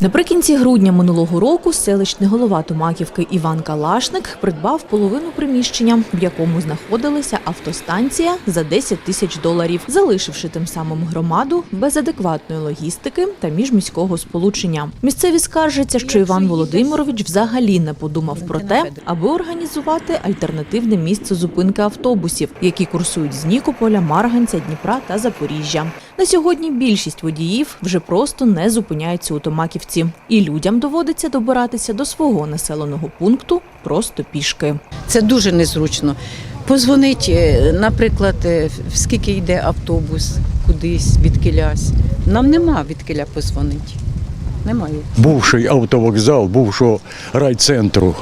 Наприкінці грудня минулого року селищний голова Томаківки Іван Калашник придбав половину приміщення, в якому знаходилася автостанція за 10 тисяч доларів, залишивши тим самим громаду без адекватної логістики та міжміського сполучення. Місцеві скаржаться, що Іван Володимирович взагалі не подумав про те, аби організувати альтернативне місце зупинки автобусів, які курсують з Нікополя, Марганця, Дніпра та Запоріжжя. На сьогодні більшість водіїв вже просто не зупиняються у Томаківці, і людям доводиться добиратися до свого населеного пункту просто пішки. Це дуже незручно. Позвонить, е, наприклад, е, скільки йде автобус кудись, відкилясь. Нам нема відкиля позвонити. Немає. бувший автовокзал бувшого райцентру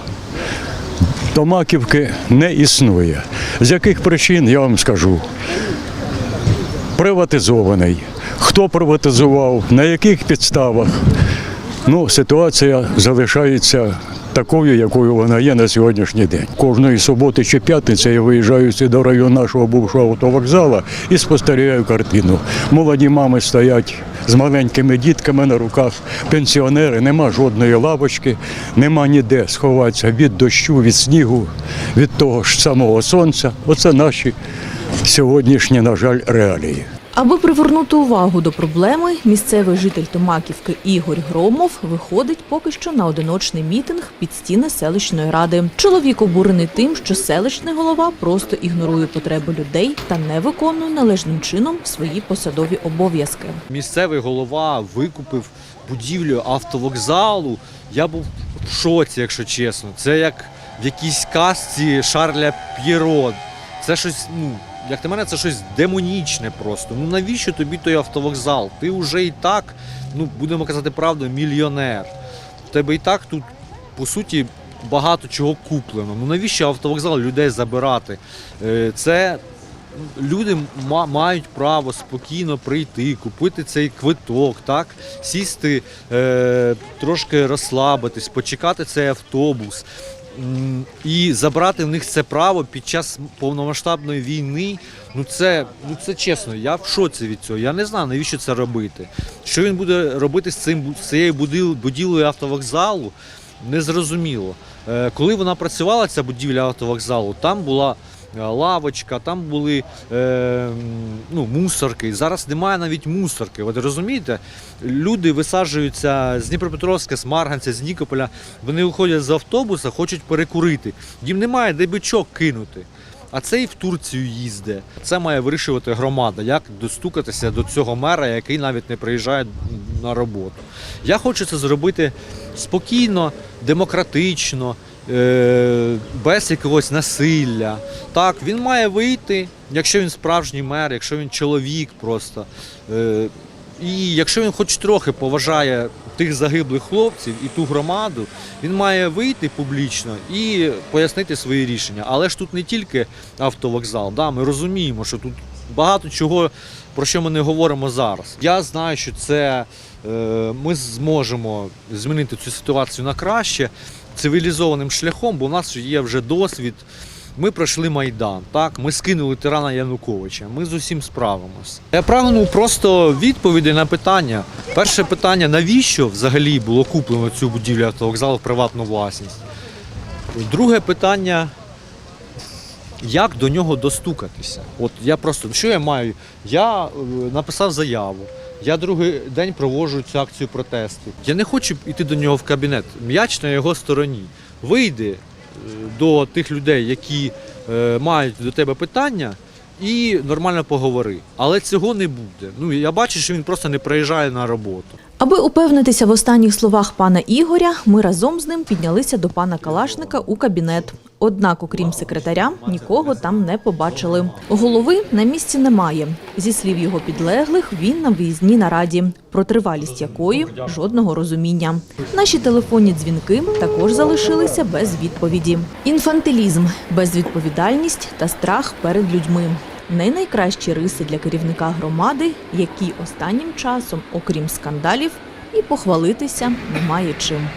Томаківки не існує. З яких причин я вам скажу. Приватизований. Хто приватизував, на яких підставах? Ну, ситуація залишається такою, якою вона є на сьогоднішній день. Кожної суботи чи п'ятниці я виїжджаю до району нашого бувшого автовокзалу і спостерігаю картину. Молоді мами стоять з маленькими дітками на руках, пенсіонери, нема жодної лавочки, нема ніде сховатися від дощу, від снігу, від того ж самого сонця. Оце наші сьогоднішні, на жаль, реалії. Аби привернути увагу до проблеми, місцевий житель Томаківки Ігор Громов виходить поки що на одиночний мітинг під стіни селищної ради. Чоловік обурений тим, що селищний голова просто ігнорує потреби людей та не виконує належним чином свої посадові обов'язки. Місцевий голова викупив будівлю автовокзалу. Я був в шоці, якщо чесно. Це як в якійсь казці Шарля П'єро. Це щось, ну, як на мене, це щось демонічне просто. Ну навіщо тобі той автовокзал? Ти вже і так, ну будемо казати правду, мільйонер. В тебе і так тут, по суті, багато чого куплено. Ну навіщо автовокзал людей забирати? Е, Це люди мають право спокійно прийти, купити цей квиток, так? сісти, е, трошки розслабитись, почекати цей автобус. І забрати в них це право під час повномасштабної війни. Ну це, ну це чесно, я в шоці від цього. Я не знаю, навіщо це робити. Що він буде робити з цим з цією будівлею автовокзалу, незрозуміло. зрозуміло. Коли вона працювала, ця будівля автовокзалу, там була е, лавочка, там були е, ну, мусорки. Зараз немає навіть мусорки. Ви розумієте? Люди висаджуються з Дніпропетровська, з Марганця, з Нікополя. Вони виходять з автобуса, хочуть перекурити. Їм немає де бичок кинути. А цей в Турцію їздить. Це має вирішувати громада, як достукатися до цього мера, який навіть не приїжджає на роботу. Я хочу це зробити спокійно, демократично, е, без якогось насилля. Так, він має вийти, якщо він справжній мер, якщо він чоловік просто. Е, і якщо він хоч трохи поважає тих загиблих хлопців і ту громаду, він має вийти публічно і пояснити свої рішення. Але ж тут не тільки автовокзал. Да, ми розуміємо, що тут багато чого, про що ми не говоримо зараз. Я знаю, що це е, ми зможемо змінити цю ситуацію на краще цивілізованим шляхом, бо у нас є вже досвід. Ми пройшли Майдан, так ми скинули тирана Януковича. Ми з усім справимося. Я прагну просто відповіді на питання. Перше питання: навіщо взагалі було куплено цю будівлю автовокзалу в приватну власність? Друге питання. Як до нього достукатися? От я просто що я маю? Я е, написав заяву. Я другий день проводжу цю акцію протесту. Я не хочу йти до нього в кабінет. М'яч на його стороні. Вийди е, до тих людей, які е, мають до тебе питання, і нормально поговори. Але цього не буде. Ну я бачу, що він просто не приїжджає на роботу. Аби упевнитися в останніх словах пана Ігоря, ми разом з ним піднялися до пана Калашника у кабінет. Однак, окрім секретаря, нікого там не побачили. Голови на місці немає. Зі слів його підлеглих, він на виїзній нараді, про тривалість якої жодного розуміння. Наші телефонні дзвінки також залишилися без відповіді. Інфантилізм, безвідповідальність та страх перед людьми. Не найкращі риси для керівника громади, які останнім часом, окрім скандалів, і похвалитися немає чим.